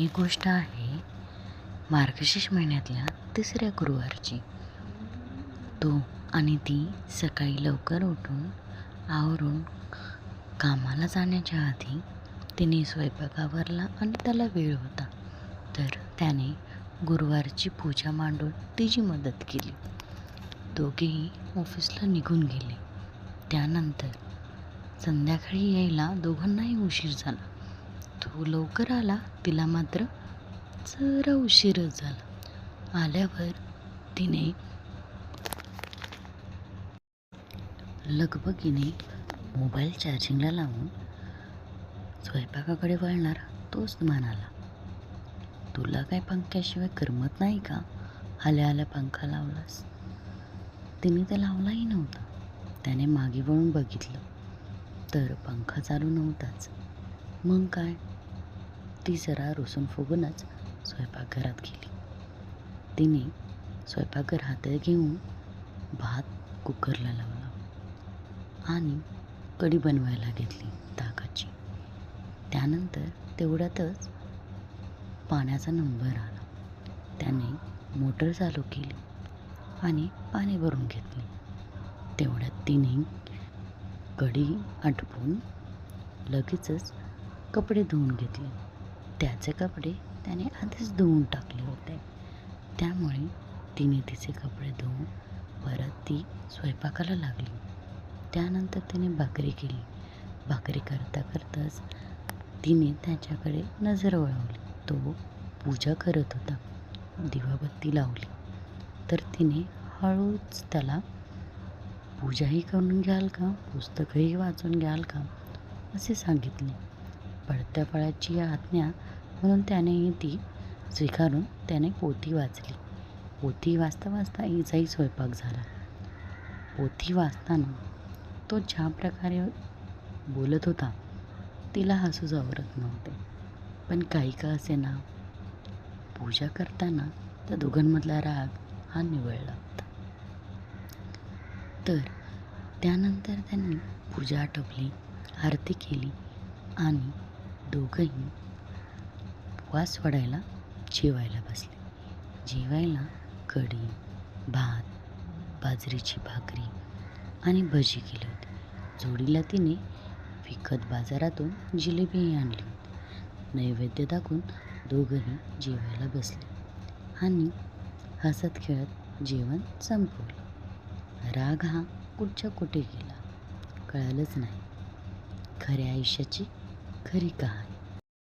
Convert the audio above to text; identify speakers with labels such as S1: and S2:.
S1: ही गोष्ट आहे मार्गशीर्ष महिन्यातल्या तिसऱ्या गुरुवारची. तो आणि ती सकाळी लवकर उठून आवरून कामाला जाण्याच्या आधी तिने स्वयंपाक आवरला आणि त्याला वेळ होता. तर त्याने गुरुवारची पूजा मांडून तिची मदत केली. दोघेही ऑफिसला निघून गेले. त्यानंतर संध्याकाळी यायला दोघांनाही उशीर झाला. तो लवकर आला तिला मात्र जरा उशीरच झाला. आल्यावर तिने लगबगीने मोबाईल चार्जिंगला लावून स्वयंपाकाकडे वळणार तोच म्हणाला तुला काय पंख्याशिवाय करमत नाही का? आल्या आल्या पंखा लावलास. तिने तर लावलाही नव्हता. त्याने मागे वळून बघितलं तर पंखा चालू नव्हताच. मग काय? ती जरा रुसून फुगूनच स्वयंपाकघरात गेली. तिने स्वयंपाकघर हातात घेऊन भात कुकरला लावला आणि कढी बनवायला घेतली ताकाची. त्यानंतर तेवढ्यातच पाण्याचा नंबर आला. त्याने मोटर चालू केली आणि पाणी भरून घेतले. तेवढ्यात तिने कढी आटपून लगेचच कपडे धुवून घेतले. त्याचे कपडे त्याने आधीच धुवून टाकले होते. त्यामुळे तिने तिचे कपडे धुवून परत ती स्वयंपाकाला लागली. त्यानंतर तिने भाकरी केली. भाकरी करता करताच तिने त्याच्याकडे नजर वळवली. तो पूजा करत होता. दिवाबत्ती लावली. तर तिने हळूच त्याला पूजाही करून घ्याल का? पुस्तकही वाचून घ्याल का? असे सांगितले. पडत्या फळाची आज्ञा म्हणून त्यानेही ती स्वीकारून त्याने पोथी वाचली. पोथी वाचता वाचता इजाही स्वयंपाक झाला. पोथी वाचताना तो ज्या प्रकारे बोलत होता तिला हसू जावरत नव्हते. पण काही का असे ना पूजा करताना त्या दोघांमधला राग हा निवळला होता. तर त्यानंतर त्यांनी पूजा आटोपली आरती केली आणि दोघंही उपवास वाढायला जेवायला बसले. जेवायला कढी भात बाजरीची भाकरी आणि भजी केली होती. जोडीला तिने विकत बाजारातून जिलेबीही आणली होती. नैवेद्य दाखवून दोघंही जेवायला बसले आणि हसत खेळत जेवण संपवलं. राग हा कुठच्या कुठे गेला कळालंच नाही. खऱ्या आयुष्याची खरी कहाणी